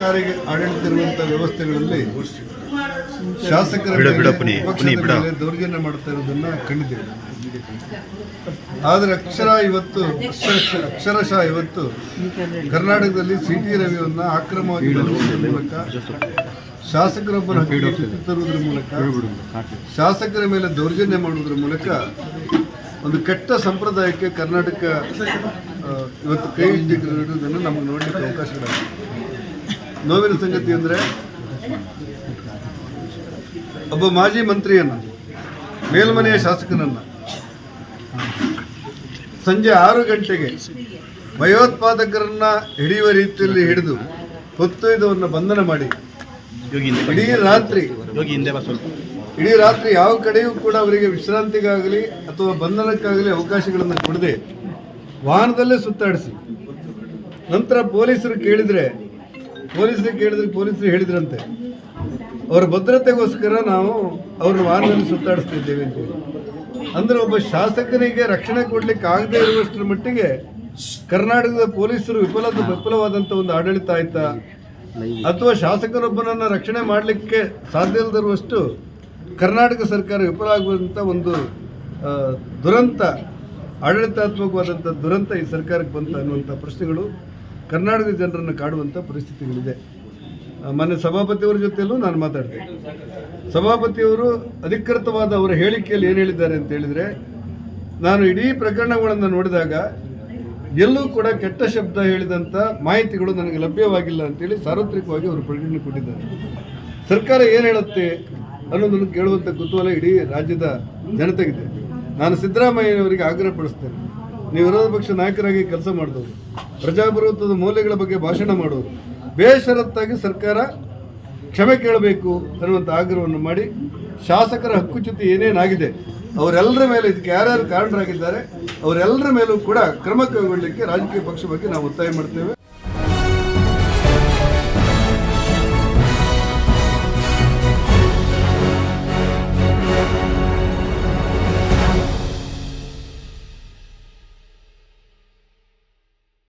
ಸರ್ಕಾರಿಗೆ ಆಡಳಿತ ಇರುವಂತಹ ವ್ಯವಸ್ಥೆಗಳಲ್ಲಿ ಶಾಸಕರ ದೌರ್ಜನ್ಯ ಮಾಡ್ತಾ ಇರೋದನ್ನ ಕಂಡಿದ್ದೇವೆ. ಆದರೆ ಅಕ್ಷರ ಇವತ್ತು ಅಕ್ಷರಶ ಇವತ್ತು ಕರ್ನಾಟಕದಲ್ಲಿ ಸಿ ಟಿ ರವಿಯನ್ನ ಆಕ್ರಮವಾಗಿ ಮೂಲಕ ಶಾಸಕರೊಬ್ಬರ ತರುವುದರ ಮೂಲಕ ಶಾಸಕರ ಮೇಲೆ ದೌರ್ಜನ್ಯ ಮಾಡುವುದರ ಮೂಲಕ ಒಂದು ಕೆಟ್ಟ ಸಂಪ್ರದಾಯಕ್ಕೆ ಕರ್ನಾಟಕ ಇವತ್ತು ಕೈ ಇಟ್ಟಿರುವುದನ್ನು ನಮಗೆ ನೋಡಲಿಕ್ಕೆ ಅವಕಾಶಗಳಾಗಿದೆ ನೋವಿನ ಸಂಗತಿ ಅಂದರೆ ಒಬ್ಬ ಮಾಜಿ ಮಂತ್ರಿಯನ್ನು ಮೇಲ್ಮನೆಯ ಶಾಸಕನನ್ನು ಸಂಜೆ ಆರು ಗಂಟೆಗೆ ಭಯೋತ್ಪಾದಕರನ್ನ ಹಿಡಿಯುವ ರೀತಿಯಲ್ಲಿ ಹಿಡಿದು ಹೊತ್ತೊಯ್ದವನ್ನು ಬಂಧನ ಮಾಡಿ. ಇಡೀ ರಾತ್ರಿ ಇಡೀ ರಾತ್ರಿ ಯಾವ ಕಡೆಯೂ ಕೂಡ ಅವರಿಗೆ ವಿಶ್ರಾಂತಿಗಾಗಲಿ ಅಥವಾ ಬಂಧನಕ್ಕಾಗಲಿ ಅವಕಾಶಗಳನ್ನು ಕೊಡದೆ ವಾಹನದಲ್ಲೇ ಸುತ್ತಾಡಿಸಿ. ನಂತರ ಪೊಲೀಸರು ಕೇಳಿದರೆ ಪೊಲೀಸರು ಕೇಳಿದ್ರೆ ಪೊಲೀಸರು ಹೇಳಿದ್ರಂತೆ. ಅವ್ರ ಭದ್ರತೆಗೋಸ್ಕರ ನಾವು ಅವ್ರನ್ನ ವಾಹನದಲ್ಲಿ ಸುತ್ತಾಡಿಸ್ತಿದ್ದೇವೆ ಅಂತೇಳಿ ಅಂದ್ರೆ ಒಬ್ಬ ಶಾಸಕನಿಗೆ ರಕ್ಷಣೆ ಕೊಡ್ಲಿಕ್ಕೆ ಆಗದೇ ಇರುವಷ್ಟರ ಮಟ್ಟಿಗೆ ಕರ್ನಾಟಕದ ಪೊಲೀಸರು ವಿಫಲ ವಿಫಲವಾದಂಥ ಒಂದು ಆಡಳಿತ ಆಯ್ತಾ? ಅಥವಾ ಶಾಸಕರೊಬ್ಬನನ್ನು ರಕ್ಷಣೆ ಮಾಡಲಿಕ್ಕೆ ಸಾಧ್ಯ ಇಲ್ಲದಿರುವಷ್ಟು ಕರ್ನಾಟಕ ಸರ್ಕಾರ ವಿಫಲ ಆಗುವಂಥ ಒಂದು ದುರಂತ ಆಡಳಿತಾತ್ಮಕವಾದಂಥ ದುರಂತ ಈ ಸರ್ಕಾರಕ್ಕೆ ಬಂತ ಅನ್ನುವಂಥ ಪ್ರಶ್ನೆಗಳು ಕರ್ನಾಟಕದ ಜನರನ್ನು ಕಾಡುವಂಥ ಪರಿಸ್ಥಿತಿಗಳಿದೆ. ಮೊನ್ನೆ ಸಭಾಪತಿಯವರ ಜೊತೆಯಲ್ಲೂ ನಾನು ಮಾತಾಡ್ತೇನೆ. ಸಭಾಪತಿಯವರು ಅಧಿಕೃತವಾದ ಅವರ ಹೇಳಿಕೆಯಲ್ಲಿ ಏನು ಹೇಳಿದ್ದಾರೆ ಅಂತ ಹೇಳಿದರೆ, ನಾನು ಇಡೀ ಪ್ರಕರಣಗಳನ್ನು ನೋಡಿದಾಗ ಎಲ್ಲೂ ಕೂಡ ಕೆಟ್ಟ ಶಬ್ದ ಹೇಳಿದಂಥ ಮಾಹಿತಿಗಳು ನನಗೆ ಲಭ್ಯವಾಗಿಲ್ಲ ಅಂತೇಳಿ ಸಾರ್ವತ್ರಿಕವಾಗಿ ಅವರು ಪ್ರಕಟಣೆ ಕೊಟ್ಟಿದ್ದಾರೆ. ಸರ್ಕಾರ ಏನು ಹೇಳುತ್ತೆ ಅನ್ನೋದನ್ನು ಕೇಳುವಂಥ ಕುತೂಹಲ ಇಡೀ ರಾಜ್ಯದ ಜನತೆಗಿದೆ. ನಾನು ಸಿದ್ದರಾಮಯ್ಯನವರಿಗೆ ಆಗ್ರಹ ಪಡಿಸ್ತೇನೆ ನೀವು ವಿರೋಧ ಪಕ್ಷ ನಾಯಕರಾಗಿ ಕೆಲಸ ಮಾಡಿದವರು, ಪ್ರಜಾಪ್ರಭುತ್ವದ ಮೌಲ್ಯಗಳ ಬಗ್ಗೆ ಭಾಷಣ ಮಾಡೋರು ಬೇಷರತ್ತಾಗಿ ಸರ್ಕಾರ ಕ್ಷಮೆ ಕೇಳಬೇಕು ಅನ್ನುವಂಥ ಆಗ್ರಹವನ್ನು ಮಾಡಿ ಶಾಸಕರ ಹಕ್ಕುಚ್ಯುತಿ ಏನೇನಾಗಿದೆ, ಅವರೆಲ್ಲರ ಮೇಲೆ ಇದಕ್ಕೆ ಯಾರ್ಯಾರು ಕಾರಣರಾಗಿದ್ದಾರೆ, ಅವರೆಲ್ಲರ ಮೇಲೂ ಕೂಡ ಕ್ರಮ ಕೈಗೊಳ್ಳಲಿಕ್ಕೆ ರಾಜಕೀಯ ಪಕ್ಷ ಬಗ್ಗೆ ನಾವು ಒತ್ತಾಯ ಮಾಡ್ತೇವೆ.